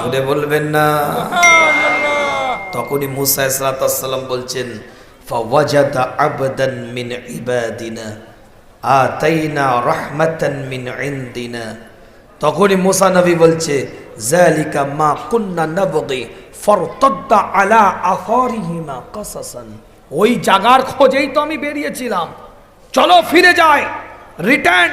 জোরে বলবেন। না। তখনই মুসা ইসলাতাম বলছেন মিন তখনই মুসা নবী বলছে, জালিকা মা কুন্না আলা ওই জাগার খোঁজেই তো আমি বেরিয়েছিলাম। চলো ফিরে যাই। রিটার্ন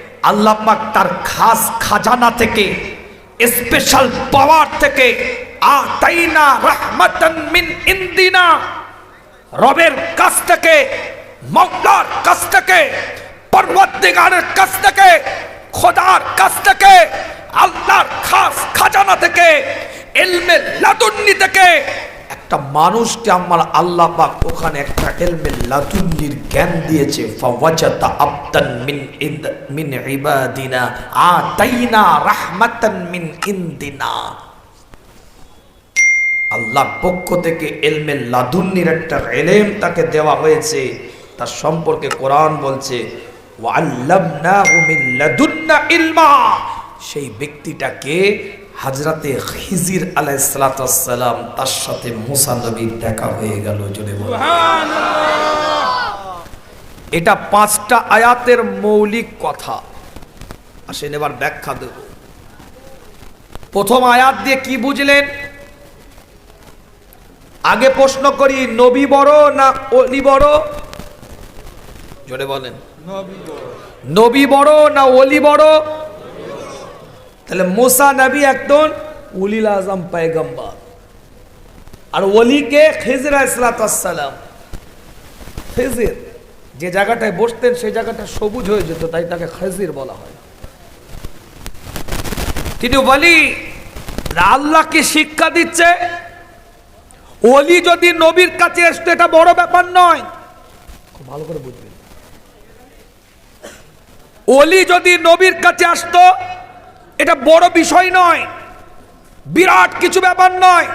আল্লাহ পাক তার খাস খাজানা থেকে স্পেশাল পাওয়ার থেকে, আতাইনা রাহমাতান মিন ইনদিনা, রবের কাছ থেকে মৌলার কাছ থেকে পর্বতদিগারের কাছ থেকে, খোদার কাছ থেকে, আল্লাহর খাস খাজানা থেকে এলমে লাদুন্নি থেকে একটা মানুষকে আমার আল্লাহ পাক ওখানে একটা এলমে লাদুন্নির জ্ঞান দিয়েছে ফাওয়াজাদা আবদান মিন ইদ, মিন ইবাদিনা, আতাইনা রাহমাতান মিন ইনদিনা। আল্লাহ পক্ষ থেকে এলমে লাদুন্নির একটা এলেম তাকে দেওয়া হয়েছে, তার সম্পর্কে কোরআন বলছে ওয়াল্লামনাহু মিন লাদুন্না ইলমা। সেই ব্যক্তিটাকে হাজরাতে খিজির আলাইসালাম তার সাথে মুসা নবীর দেখা হয়ে গেল জোরে এটা পাঁচটা আয়াতের মৌলিক কথা। আসেন এবার ব্যাখ্যা দেব। প্রথম আয়াত দিয়ে কি বুঝলেন? আগে প্রশ্ন করি নবী বড় না অলি বড়? জোরে বলেন। নবী বড় না অলি বড়? তাহলে মুসা নবী একজন উলিল আজম পায়গম্বর। আর অলিকে খেজরা ইসলাতাম খেজির, যে জায়গাটায় বসতেন সেই জায়গাটা সবুজ হয়ে যেত, তাই তাকে খেজির বলা হয়। তিনি বলি আল্লাহকে শিক্ষা দিচ্ছে? অলি যদি নবীর কাছে আসতো, এটা বড় ব্যাপার নয়। খুব ভালো করে বুঝবেন। অলি যদি নবীর কাছে আসতো এটা বড় বিষয় নয়। বিরাট কিছু ব্যাপার নয়।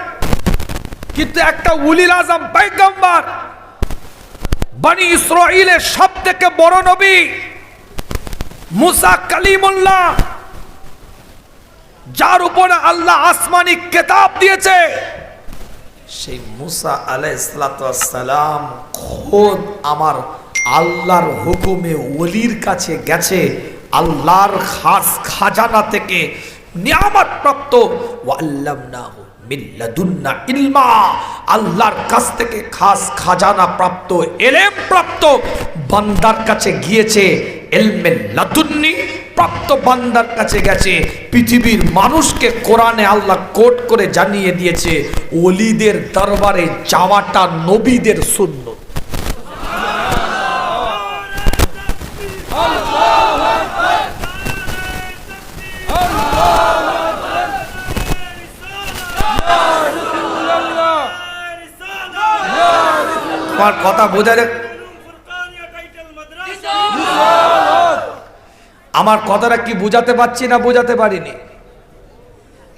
কিন্তু একটা উলিল আজম পাইগম্বার বানি ইসরাইলের সব থেকে বড় নবী, মুসা কালিমুল্লাহ, যার উপরে আল্লাহ আসমানি কেতাব দিয়েছে, সেই মুসা আলাইসালাম খোদ আমার আল্লাহর হুকুমে ওলির কাছে গেছে। আল্লাহর খাস খাজানা থেকে নিয়ামত প্রাপ্ত আল্লাহর কাছ থেকে খাস খাজানা প্রাপ্ত, এলেম প্রাপ্ত বান্দার কাছে গিয়েছে। প্রাপ্ত বান্দার কাছে গেছে। পৃথিবীর মানুষকে কোরআনে আল্লাহ কোট করে জানিয়ে দিয়েছে, ওলিদের দরবারে যাওয়াটা নবীদের শূন্য আমার কথা বোঝা যায়। আমার কথাটা কি বুঝাতে পারছি না বুঝাতে পারিনি।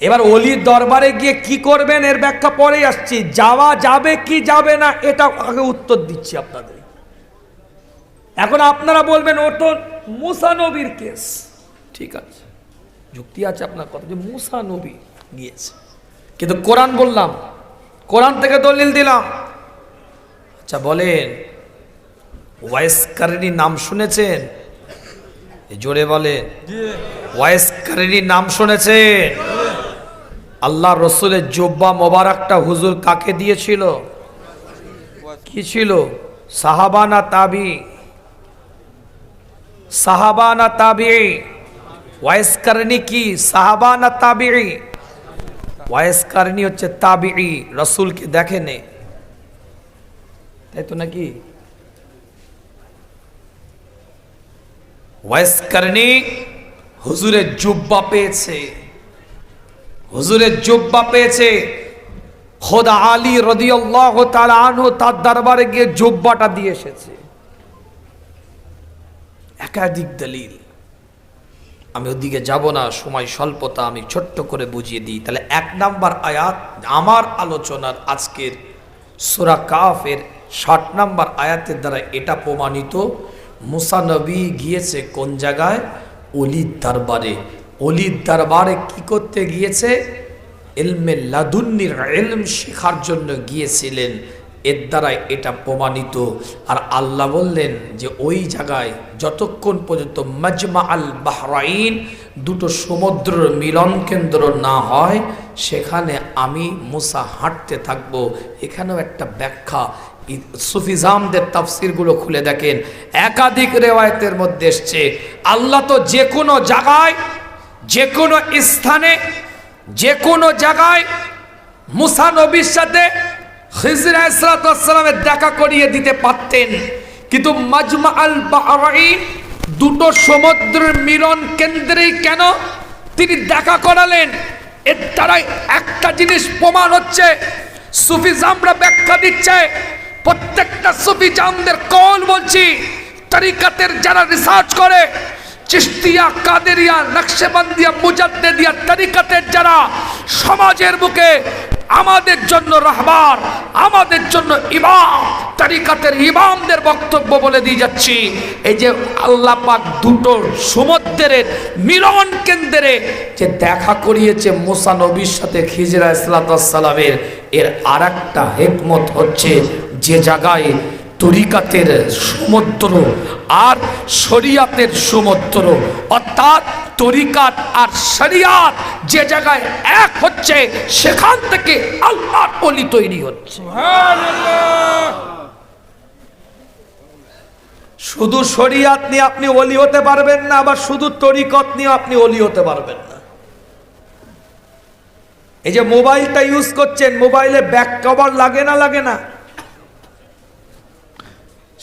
এবার অলির দরবারে গিয়ে কি করবেন এর ব্যাখ্যা পরেই আসছি। যাওয়া যাবে কি যাবে না, এটা আগে উত্তর দিচ্ছি আপনাদের। এখন আপনারা বলবেন ও তো মুসা কেস। ঠিক আছে। যুক্তি আছে আপনার কথা, যে মুসা নবী গিয়েছে। কিন্তু কোরআন বললাম, কোরআন থেকে দলিল দিলাম। আচ্ছা বলেন ওয়াইসকারিনী নাম শুনেছেন? জোরে বলেন ওয়াইসকারিনী নাম শুনেছেন? আল্লাহ রসুলের জব্বা মোবারকটা হুজুর কাকে দিয়েছিল? কি ছিল? সাহাবানা তাবি সাহাবানা তাবি, ওয়াইসকারিনী কি? সাহাবানা তাবি, ওয়াইসকারিনী হচ্ছে তাবি, রসুলকে দেখেনে। তাই তো নাকি? ওয়াইসকারনি হুজুরের জুব্বা পেয়েছে। হুজুরের জুব্বা পেয়েছে। খোদা আলী রদিয়াল্লাহ তার আনহু তার দরবারে গিয়ে জুব্বাটা দিয়ে এসেছে। একাধিক দলিল। আমি ওদিকে যাব না, সময় স্বল্পতা আমি ছোট্ট করে বুঝিয়ে দিই। তাহলে এক নাম্বার আয়াত আমার আলোচনার আজকের সুরা কাফের ষাট নাম্বার আয়াতের দ্বারা এটা প্রমাণিত। মুসানবী গিয়েছে কোন জায়গায়? অলির দরবারে। অলির দরবারে কি করতে গিয়েছে? এলমে লাদুন্নির এলম শেখার জন্য গিয়েছিলেন। এর দ্বারা এটা প্রমাণিত। আর আল্লাহ বললেন যে ওই জায়গায় যতক্ষণ পর্যন্ত মজমা আল বাহরাইন দুটো সমুদ্রের মিলন কেন্দ্র না হয়, সেখানে আমি মুসা হাঁটতে থাকব। এখানেও একটা ব্যাখ্যা। সুফিজামদের তাফসিরগুলো খুলে দেখেন। একাধিক রেওয়ায়তের মধ্যে এসছে, আল্লাহ তো যে কোনো জায়গায় যে কোনো স্থানে যে কোনো জায়গায় মুসা নবীর সাথে খিজরা ইসলাতামের দেখা করিয়ে দিতে পারতেন। কিন্তু মাজমা আল বাহরাইন দুটো সমুদ্রের মিলন কেন্দ্রেই কেন তিনি দেখা করালেন? এর দ্বারাই একটা জিনিস প্রমাণ হচ্ছে, সুফিজামরা ব্যাখ্যা দিচ্ছে প্রত্যেকটা সুফিজামদের কল বলছি, তরিকাতের যারা রিসার্চ করে চিস্তিয়া কাদেরিয়া, নকশেবন্দিয়া, মুজাদ্দেদিয়া তরিকাতের যারা সমাজের বুকে আমাদের জন্য রাহবার, আমাদের জন্য ইমাম তরিকাতের ইমামদের বক্তব্য বলে দিয়ে যাচ্ছি। এই যে আল্লাহ পাক দুটো সমুদ্রের মিলন কেন্দ্রে যে দেখা করিয়েছে মোসা নবীর সাথে খিজরা ইসলাতামের এর আর একটা হেকমত হচ্ছে যে জায়গায় তরিকাতের সমুদ্র আর শরিয়াতের সমুদ্র অর্থাৎ তরিকাত আর শরিয়াত যে জায়গায় এক হচ্ছে, সেখান থেকে আল্লাহর অলি তৈরি হচ্ছে। শুধু শরিয়াত নিয়ে আপনি অলি হতে পারবেন না, আবার শুধু তরিকত নিয়ে আপনি অলি হতে পারবেন না। এই যে মোবাইলটা ইউজ করছেন, মোবাইলে ব্যাক কভার লাগে না লাগে না?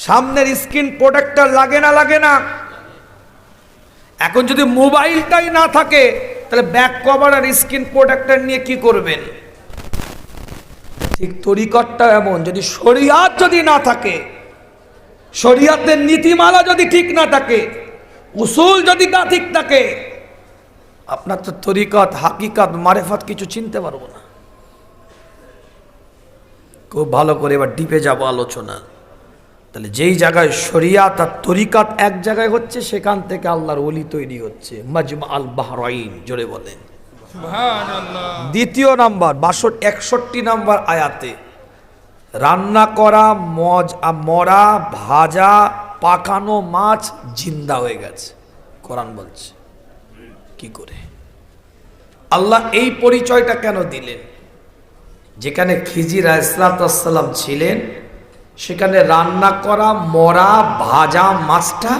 সামনের স্ক্রিন প্রোটেক্টর লাগে না লাগে না। এখন যদি মোবাইলটাই না থাকে, তাহলে ব্যাক কভার আর স্ক্রিন প্রোটেক্টর নিয়ে কি করবেন? ঠিক তরিকটটা এমন, যদি শরিয়াত যদি না থাকে, শরিয়াতের নীতিমালা যদি ঠিক না থাকে, উসুল যদি না ঠিক থাকে, আপনার তো তরিকত, হাকিকত, মারেফত কিছু চিনতে পারব না। খুব ভালো করে এবার ডিপে যাব আলোচনা। তাহলে যেই জায়গায় শরিয়াত আর তরিকাত এক জায়গায় হচ্ছে সেখান থেকে আল্লাহর অলি তৈরি হচ্ছে। মাজমা আল বাহরাইন জোরে বলেন। দ্বিতীয় নাম্বার বাষট্টি একষট্টি নাম্বার আয়াতে রান্না করা মজ মরা ভাজা পাকানো মাছ জিন্দা হয়ে গেছে। কোরআন বলছে কি করে? আল্লাহ এই পরিচয়টা কেন দিলেন? যেখানে খিজির ইসলাতাম ছিলেন সেখানে রান্না করা মরা ভাজা মাছটা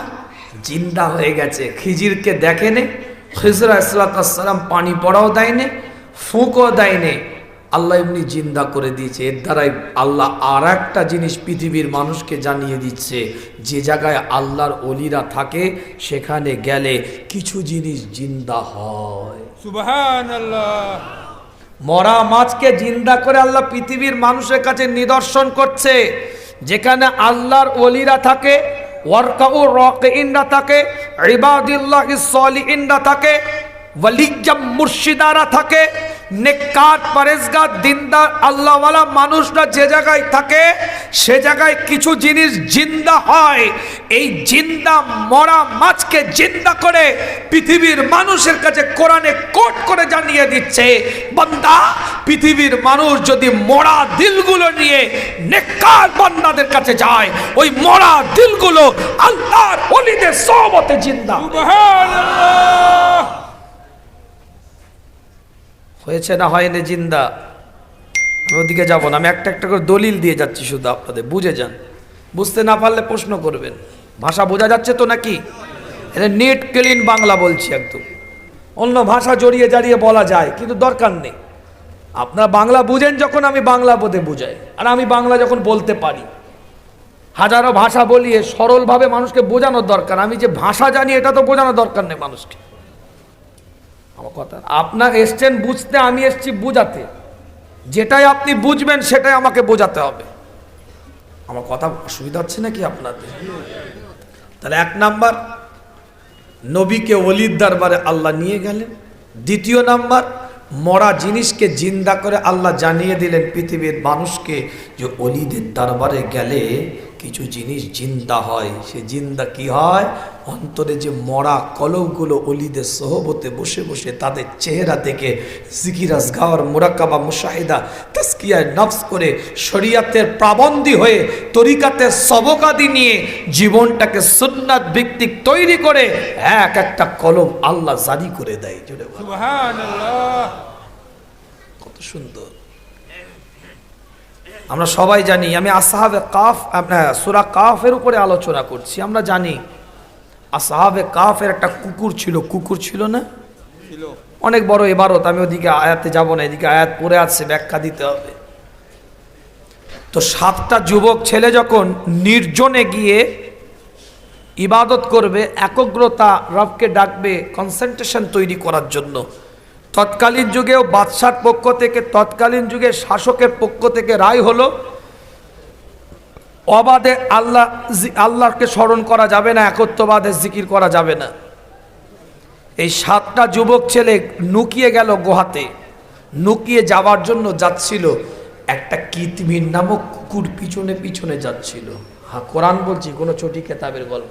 জিন্দা হয়ে গেছে। খিজিরকে দেখেনে খিজরা ইসলাতাম পানি পড়াও দেয়নি ফুঁকও দেয়নি আল্লাহ এমনি জিন্দা করে দিয়েছে। এর দ্বারাই আল্লাহ আর একটা জিনিস পৃথিবীর মানুষকে জানিয়ে দিচ্ছে। যে জায়গায় আল্লাহর অলিরা থাকে সেখানে গেলে কিছু জিনিস জিন্দা হয়। মরা মাছকে জিন্দা করে আল্লাহ পৃথিবীর মানুষের কাছে নিদর্শন করছে। যেখানে আল্লাহর ওলিরা থাকে ওয়ার্কাউ রক ইনরা থাকে ইবাদিল্লাহ ইনরা থাকে ওয়ালিজাম মুর্শিদারা থাকে নেককার, পরেজগার, দিনদার, আল্লাহওয়ালা মানুষরা যে জায়গায় থাকে, সে জায়গায় কিছু জিনিস জিন্দা হয়। এই জিন্দা মরা মাছকে জিন্দা করে পৃথিবীর মানুষের কাছে কোরআনে কোট করে জানিয়ে দিচ্ছে, বান্দা, পৃথিবীর মানুষ যদি মরা দিলগুলো নিয়ে নেককার বান্দাদের কাছে যায়, ওই মরা দিলগুলো আল্লাহর অলিদের সবতে জিন্দা হয়েছে না হয়নি জিন্দা? আমি ওদিকে যাব না, আমি একটা একটা করে দলিল দিয়ে যাচ্ছি শুধু আপনাদের, বুঝে যান। বুঝতে না পারলে প্রশ্ন করবেন। ভাষা বোঝা যাচ্ছে তো নাকি? এটা নেট ক্লিন বাংলা বলছি একদম। অন্য ভাষা জড়িয়ে জারিয়ে বলা যায়, কিন্তু দরকার নেই। আপনারা বাংলা বুঝেন যখন আমি বাংলা বোধে বুঝাই, আর আমি বাংলা যখন বলতে পারি। হাজারো ভাষা বলিয়ে সরলভাবে মানুষকে বোঝানোর দরকার। আমি যে ভাষা জানি, এটা তো বোঝানোর দরকার নেই মানুষকে। আমার কথা। আপনার এসছেন বুঝতে, আমি এসছি বুঝাতে। যেটাই আপনি বুঝবেন, সেটাই আমাকে বোঝাতে হবে। আমার কথা অসুবিধা হচ্ছে নাকি আপনাদের? তাহলে এক নাম্বার, নবীকে অলির দরবারে আল্লাহ নিয়ে গেলেন। দ্বিতীয় নাম্বার, মরা জিনিসকে জিন্দা করে আল্লাহ জানিয়ে দিলেন পৃথিবীর মানুষকে যে অলিদের দরবারে গেলে কিছু জিনিস জিন্দা হয় সে জিন্দা কি হয়? অন্তরে যে মরা কলবগুলো অলিদের সহবতে বসে বসে তাদের চেহারা থেকে জিকিরাজ গাওয়ার মোরাক্কাবা মুশাহিদা তাস্কিয়ায় নফস করে শরিয়াতের প্রাবন্দী হয়ে তরিকাতের সবকাদি নিয়ে জীবনটাকে সুন্নাত ভিত্তিক তৈরি করে এক একটা কলম আল্লাহ জারি করে দেয় কত সুন্দর। আমরা সবাই জানি আমি আসাহাবে কাফ সুরা কাফের উপরে আলোচনা করছি আমরা জানি আসাহাবে কাফের একটা কুকুর ছিল কুকুর ছিল না? অনেক বড় এবারত আমি ওদিকে আয়াতে যাব না এদিকে আয়াত পড়ে আছে ব্যাখ্যা দিতে হবে। তো সাতটা যুবক ছেলে যখন নির্জনে গিয়ে ইবাদত করবে একগ্রতা রবকে ডাকবে কনসেন্ট্রেশন তৈরি করার জন্য। তৎকালীন যুগেও বাদশার পক্ষ থেকে, তৎকালীন যুগে শাসকের পক্ষ থেকে রায় হলো, অবাধে আল্লাহ আল্লাহকে স্মরণ করা যাবে না, একত্ববাদে জিকির করা যাবে না। এই সাতটা যুবক ছেলে নুকিয়ে গেল গুহাতে, নুকিয়ে যাওয়ার জন্য যাচ্ছিল, একটা কিতমির নামক কুকুর পিছনে পিছনে যাচ্ছিল। হ্যাঁ কোরআন বলছি, কোনো চটি কেতাবের গল্প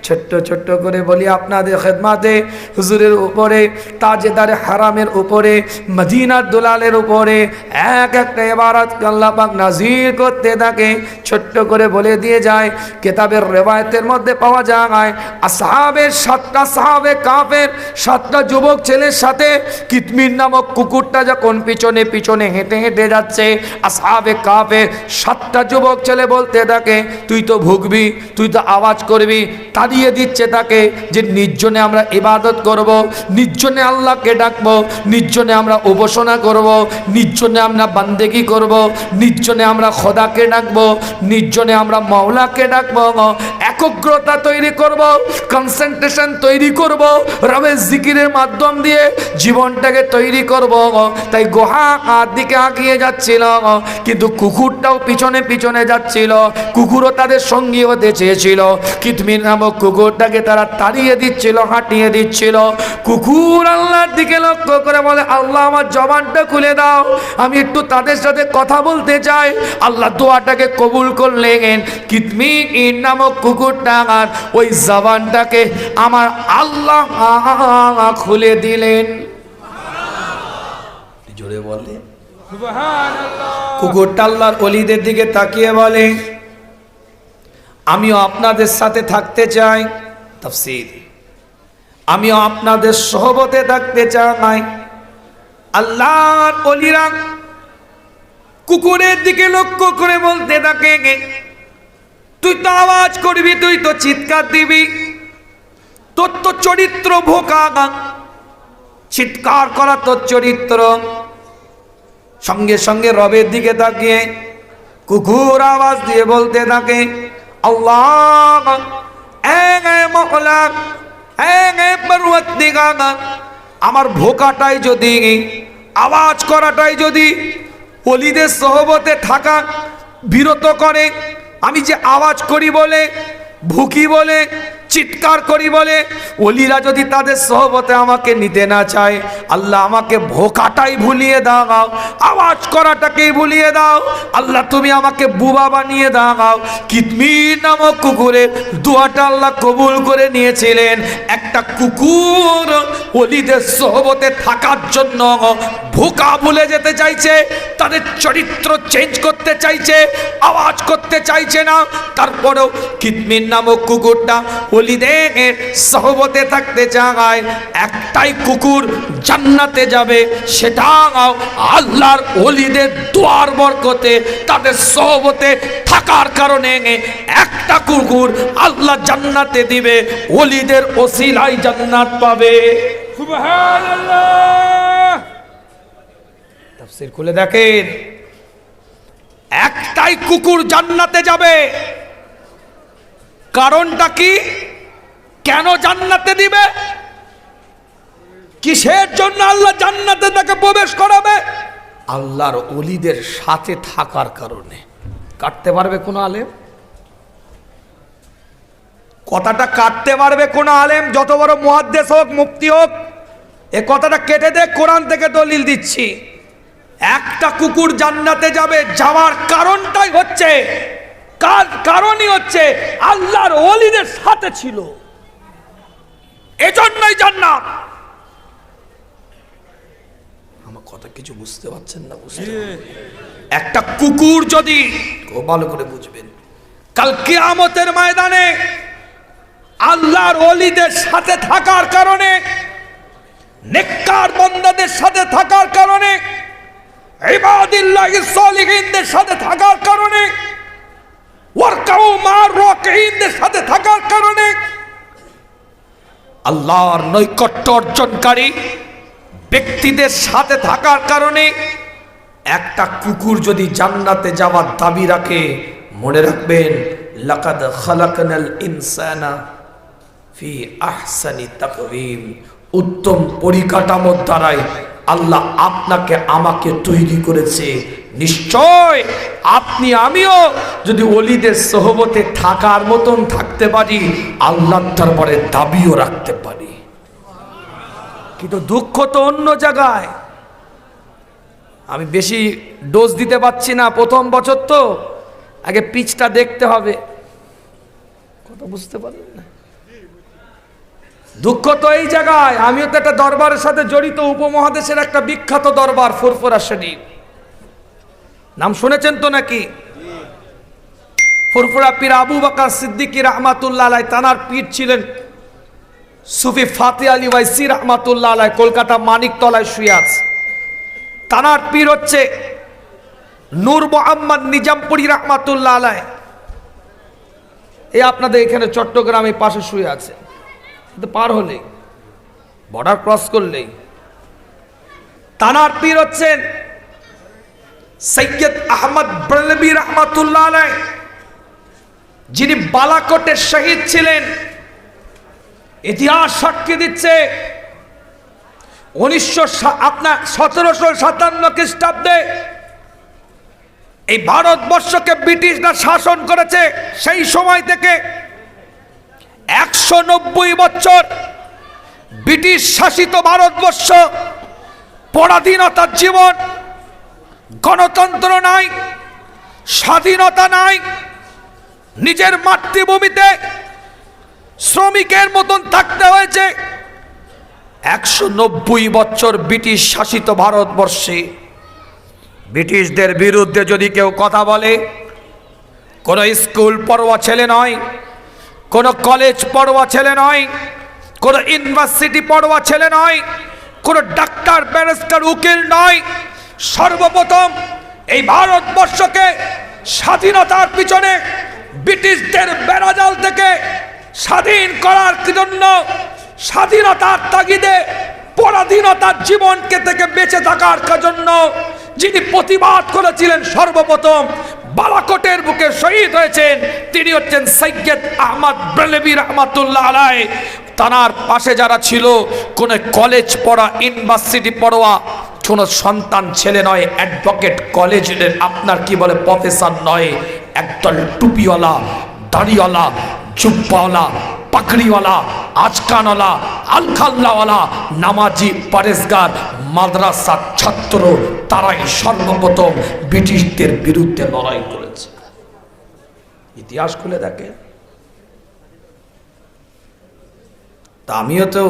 ছোট্ট ছোট্ট করে বলি আপনাদের খেদমাতে, হুজুরের উপরে, তাজেদারে হারামের উপরে, মদিনার দুলালের উপরে, এক একটা এবারত আল্লাহ পাক নাজিল করতে থাকে। ছোট্ট করে বলে দিয়ে যায়, কেতাবের রেবায়তের মধ্যে পাওয়া যায়, আসহাবের সাতটা সাহাবে কাপের সাতটা যুবক ছেলের সাথে কিতমির নামক কুকুরটা যখন পিছনে পিছনে হেঁটে হেঁটে যাচ্ছে, আসহাবে কাফের সাতটা যুবক ছেলে বলতে থাকে, তুই তো ভুগবি, তুই তো আওয়াজ করবি তাড়িয়ে দিচ্ছে তাকে যে নির্জনে আমরা ইবাদত করব, নির্জনে আল্লাহকে ডাকবো, নির্জনে আমরা উপাসনা করব, নির্জনে আমরা বান্দেগি করব, নির্জনে আমরা খোদাকে ডাকবো, নির্জনে আমরা মাওলাকে ডাকবো, একগ্রতা তৈরি করব কনসেন্ট্রেশন তৈরি করব, রবের জিকিরের মাধ্যম দিয়ে জীবনটাকে তৈরি করব। তাই গোহা আর দিকে আগিয়ে যাচ্ছিল, কিন্তু কুকুরটাও পিছনে পিছনে যাচ্ছিল, কুকুরও তাদের সঙ্গী হতে চেয়েছিল। কিতমির নামক কুকুরটাকে তারা তাড়িয়ে দিচ্ছিল হাঁটিয়ে দিচ্ছিল। কুকুর আল্লাহর দিকে লক্ষ্য করে বলে আল্লাহ আমার জবানটা খুলে দাও। আমি একটু তাদের সাথে কথা বলতে চাই। আল্লাহ দোয়াটাকে কবুল করলেন। কিতমির নামক কুকুরটা আর ওই জবানটাকে আমার আল্লাহ খুলে দিলেন। জোরে বলে। কুকুরটা আল্লাহর অলিদের দিকে তাকিয়ে বলে আমিও আপনাদের সাথে থাকতে চাই। তাফসীর। আমিও আপনাদের সহবতে থাকতে চাই। আল্লাহর অলিরা কুকুরের দিকে লক্ষ্য করে বলতে থাকে, তুই তো আওয়াজ করবি, তুই তো চিৎকার দিবি। তোর তো চরিত্র ভোকা চিৎকার করা তোর চরিত্র। সঙ্গে সঙ্গে রবের দিকে তাকিয়ে কুকুর আওয়াজ দিয়ে বলতে থাকে আল্লাহ আমার ভোকাটাই যদি, আওয়াজ করাটাই যদি অলিদের সহবতে থাকা বিরত করে, আমি যে আওয়াজ করি বলে, ভুকি বলে চিৎকার করি বলে অলিরা যদি তাদের সহবতে আমাকে নিতে না চায়, আল্লাহ আমাকে ভোকাটাই ভুলিয়ে দাও, আওয়াজ করাটাকেই ভুলিয়ে দাও, আল্লাহ তুমি আমাকে বুবা বানিয়ে দাও। কিতমির নামক কুকুরের দোয়াটা আল্লাহ কবুল করে নিয়েছিলেন। একটা কুকুর অলিদের সহবতে থাকার জন্য ভোকা ভুলে যেতে চাইছে, তাদের চরিত্র চেঞ্জ করতে চাইছে, আওয়াজ করতে চাইছে না। তারপরেও কিতমির নামক কুকুরটা অলিদের সহবতে থাকতে চায়, একটাই কুকুর জান্নাতে যাবে সেটাও আল্লাহর অলিদের দোয়ার বরকতে, তাদের সহবতে থাকার কারণে একটা কুকুর আল্লাহ জান্নাতে দিবে অলিদের ওসিলাই জান্নাত পাবে। খুলে দেখেন, একটাই কুকুর জান্নাতে যাবে কারণটা কি? কেন জান্নাতে দিবে? কিসের জন্য আল্লাহ জান্নাতে তাকে প্রবেশ করাবে? আল্লাহর অলিদের সাথে থাকার কারণে। কাটতে পারবে কোন আলেম? কথাটা কাটতে পারবে কোন আলেম? যত বড় মুহাদ্দেস হোক মুক্তি হোক, এ কথাটা কেটে দে, কোরআন থেকে দলিল দিচ্ছি। একটা কুকুর জান্নাতে যাবে, যাওয়ার কারণটাই হচ্ছে কার কারণই হচ্ছে আল্লাহর ওলিদের সাথে ছিল। এজন্যই জান্নাত। আমার কথা কিছু বুঝতে পারছেন না বুঝতে একটা কুকুর যদি খুব ভালো করে বুঝবেন। কাল কিয়ামতের ময়দানে আল্লাহর ওলিদের সাথে থাকার কারণে নেককার বন্দাদের সাথে থাকার কারণে ইবাদিল্লাহ সলিহিনদের সাথে থাকার কারণে সাথে থাকার কারণে আল্লাহর নৈকট্য অর্জনকারী ব্যক্তিদের সাথে থাকার কারণে একটা কুকুর যদি জান্নাতে যাওয়ার দাবি রাখে, মনে রাখবেন, লাকাদ খালাকনাল ইনসানা ফি আহসানি তাকওয়িম। উত্তম পরিকাঠামোর দ্বারাই আল্লাহ আপনাকে আমাকে তৈরি করেছে নিশ্চয় আপনি আমিও যদি অলিদের সহবতে থাকার মতন থাকতে পারি, আল্লাহর দরবারে দাবিও রাখতে পারি। কিন্তু দুঃখ তো অন্য জায়গায়। আমি বেশি ডোজ দিতে পারছি না, প্রথম বছর তো। আগে পিচটা দেখতে হবে। কথা বুঝতে পারলেন না। দুঃখ তো এই জায়গায়। আমিও তো একটা দরবারের সাথে জড়িত, উপমহাদেশের একটা বিখ্যাত দরবার, ফুরফুরা শরীফ। নাম শুনেছেন তো নাকি? ফুরফুরা পীর আবু বাকার সিদ্দিকী রহমাতুল্লাহ তানার পীর ছিলেন সুফি ফাতে আলী ওয়াইসি রহমাতুল্লাহ আলাই কলকাতা মানিকতলায় শুয়ে আছে। তানার পীর হচ্ছে নূর মোহাম্মদ নিজামপুরি রহমাতুল্লাহ আলাই এই আপনাদের এখানে চট্টগ্রামে পাশে শুয়ে আছে। পার হলেই বর্ডার ক্রস করলেই। তানার পীর হচ্ছেন সৈয়দ আহমদ ব্রলবী রহমাতুল্লাহ আলাই যিনি বালাকোটের শহীদ ছিলেন, ইতিহাস সাক্ষী দিচ্ছে, উনিশশো আপনার সতেরোশো সাতান্ন খ্রিস্টাব্দে এই ভারতবর্ষকে ব্রিটিশরা শাসন করেছে, সেই সময় থেকে একশো নব্বই বছর ব্রিটিশ শাসিত ভারতবর্ষ, পরাধীনতার জীবন গণতন্ত্র নাই, স্বাধীনতা নাই, নিজের মাতৃভূমিতে শ্রমিকের মতন থাকতে হয়েছে। একশো নব্বই বছর ব্রিটিশ শাসিত ভারতবর্ষে ব্রিটিশদের বিরুদ্ধে যদি কেউ কথা বলে, কোনো স্কুল পড়োয়া ছেলে নয়, কোনো কলেজ পড়োয়া ছেলে নয়, কোনো ইউনিভার্সিটি পড়ুয়া ছেলে নয়, কোনো ডাক্তার, ব্যারিস্টার, উকিল নয় সর্বপ্রথম এই ভারতবর্ষকে স্বাধীনতার পিছনে ব্রিটিশদের বেড়াজাল থেকে স্বাধীন করার জন্য স্বাধীনতার তাগিদে পরাধীনতার জীবনকে থেকে বেঁচে থাকার জন্য যিনি প্রতিবাদ করেছিলেন সর্বপ্রথম বালাকোটের বুকে শহীদ হয়েছেন, তিনি হচ্ছেন সৈয়দ আহমদ ব্রেলবী রহমাতুল্লাহ আলাই তানার পাশে যারা ছিল, কোন কলেজ পড়া ইউনিভার্সিটি পড়োয়া কোনো সন্তান, ছেলে নয় অ্যাডভোকেট কলেজের আপনার কি বলে প্রফেসর নয়, একদল টুপিওয়ালা, দাড়িওয়ালা, জুব্বাওয়ালা পাকড়িওয়ালা আজকানওয়ালা, আলখাল্লাওয়ালা, নামাজি পারেসগার মাদ্রাসা ছাত্র, তারাই সর্বপ্রথম ব্রিটিশদের বিরুদ্ধে লড়াই করেছে। ইতিহাস খুলে দেখে। তা আমিও তো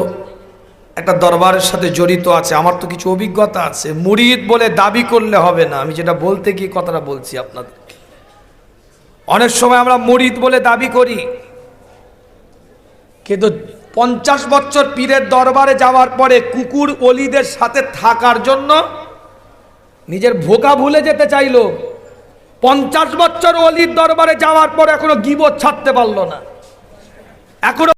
একটা দরবারের সাথে জড়িত আছে, আমার তো কিছু অভিজ্ঞতা আছে। মুরিদ বলে দাবি করলে হবে না, আমি যেটা বলতে গিয়ে কথাটা বলছি আপনাদের। অনেক সময় আমরা মুরিদ বলে দাবি করি, কিন্তু পঞ্চাশ বছর পীরের দরবারে যাওয়ার পরে কুকুর অলিদের সাথে থাকার জন্য নিজের ভোকা ভুলে যেতে চাইল। পঞ্চাশ বছর অলির দরবারে যাওয়ার পর এখনও গিবত ছাড়তে পারল না। এখনও